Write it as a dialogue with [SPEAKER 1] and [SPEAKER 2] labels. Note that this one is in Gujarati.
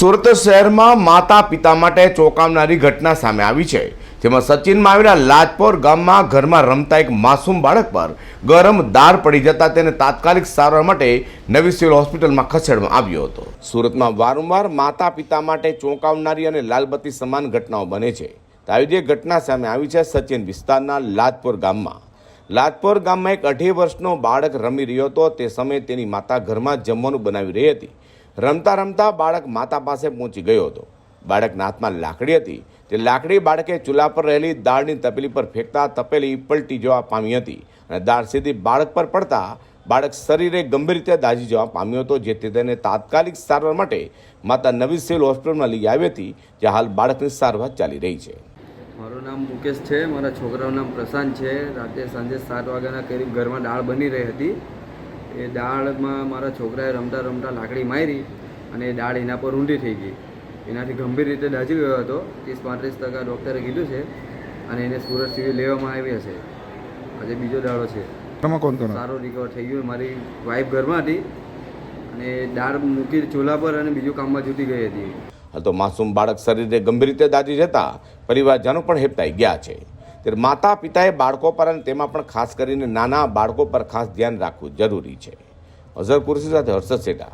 [SPEAKER 1] સુરત શહેરમાં માતા પિતા માટે ચોંકાવનારી ઘટના સામે આવી છે, જેમાં સચિનમાં આવેલા લાજપોર ગામમાં ઘરમાં રમતા એક માસૂમ બાળક પર ગરમ દાળ પડી જતા તેને તાત્કાલિક સારવાર માટે નવી સિવિલ હોસ્પિટલમાં ખસેડવામાં આવ્યો હતો. સુરતમાં વારંવાર માતા પિતા માટે ચોંકાવનારી અને લાલબત્તી સમાન ઘટનાઓ બને છે. આવી જ ઘટના સામે આવી છે સચિન વિસ્તારના લાજપોર ગામમાં. લાજપોર ગામમાં એક અઢી વર્ષનો બાળક રમી રહ્યો હતો. તે સમયે તેની માતા ઘરમાં જમવાનું બનાવી રહી હતી. રમતા રમતા બાળક માતા પાસે પહોંચી ગયો હતો. બાળકના હાથમાં લાકડી હતી. તે લાકડી બાળકે ચૂલા પર રહેલી દાળની તપેલી પર ફેંકતા તપેલી પલટી જવા પામી હતી અને દાળ સીધી બાળક પર પડતા બાળક શરીરે ગંભીર રીતે દાઝી જવા પામ્યો હતો જેથી તેને તાત્કાલિક સારવાર માટે માતા નવી સિવિલ હોસ્પિટલમાં લઈ આવી હતી, જ્યાં હાલ બાળકની સારવાર ચાલી રહી છે.
[SPEAKER 2] મારું નામ મુકેશ છે, મારા છોકરાનું નામ પ્રશાંત છે. રાતે સાંજે સાત વાગ્યાના કરીબ ઘરમાં દાળ બની રહી હતી. એ દાળમાં મારા છોકરાએ રમતા રમતા લાકડી મારી અને એ દાળ એના પર ઊંડી થઈ ગઈ. એનાથી ગંભીર રીતે દાજી ગયો હતો. ત્રીસ પાંત્રીસ ટકા ડૉક્ટરે કીધું છે અને એને સુરત સિવિલ લેવામાં આવી હશે આજે બીજો દાડો છે. સારો રિકવર થઈ ગયો. મારી વાઈફ ઘરમાં હતી અને દાળ મૂકી ચૂલા પર અને બીજું કામમાં જૂટી ગઈ હતી.
[SPEAKER 1] હાલ તો માસૂમ બાળક શરીરે ગંભીર રીતે દાજી જતા પરિવારજનો પણ હેપતાઈ ગયા છે. ત્યારે માતા પિતાએ બાળકો પર અને તેમાં પણ ખાસ કરીને નાના બાળકો પર ખાસ ધ્યાન રાખવું જરૂરી છે. અઝર કુરશી સાથે હર્ષદ સેટા